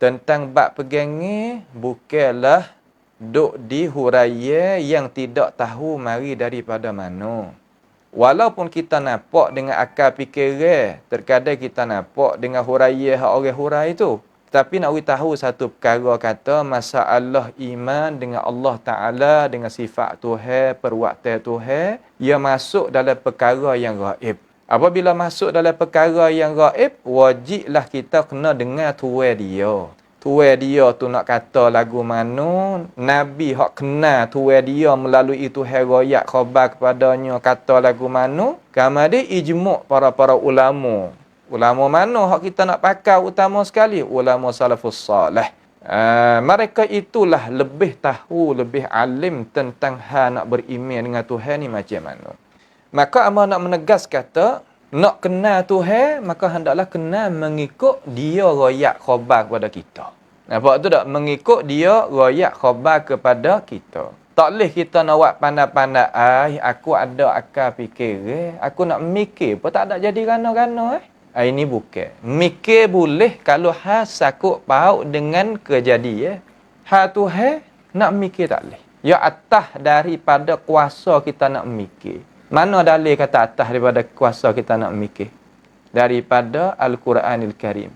tentang bab pegangi bukanlah duk di huraya yang tidak tahu mari daripada mana. Walaupun kita nampak dengan akal fikiran, terkadang kita nampak dengan huraya hak orang hurai itu. Tapi nak tahu satu perkara kata masalah iman dengan Allah Ta'ala, dengan sifat Tuhan, perwaktan Tuhan, ia masuk dalam perkara yang gaib. Apabila masuk dalam perkara yang gaib, wajiblah kita kena dengar tuan dia. Tuan dia tu nak kata lagu mana, Nabi hak kenal tuan dia melalui itu heroyak khabar kepadanya kata lagu mana, kemudian ijmuk para-para ulama Ulama mana hak kita nak pakai utama sekali? Ulama salafus salih. Uh, mereka itulah lebih tahu, lebih alim tentang hal nak beriman dengan Tuhan ni macam mana. Maka amal nak menegas kata, nak kenal Tuhan, maka hendaklah kenal mengikut dia royak khabar kepada kita. Nampak tu tak? Mengikut dia royak khabar kepada kita. Tak boleh kita nak buat pandai-pandai, aku ada akal fikir, eh? aku nak mikir pun tak ada jadi gana-gana. Eh? Ah, ini bukan. Mikir boleh kalau ha sakut paut dengan kejadian. Ha tu he nak mikir tak boleh. Ya atas daripada kuasa kita nak mikir. Mana dalil kata atas daripada kuasa kita nak mikir? Daripada Al-Quranil Karim.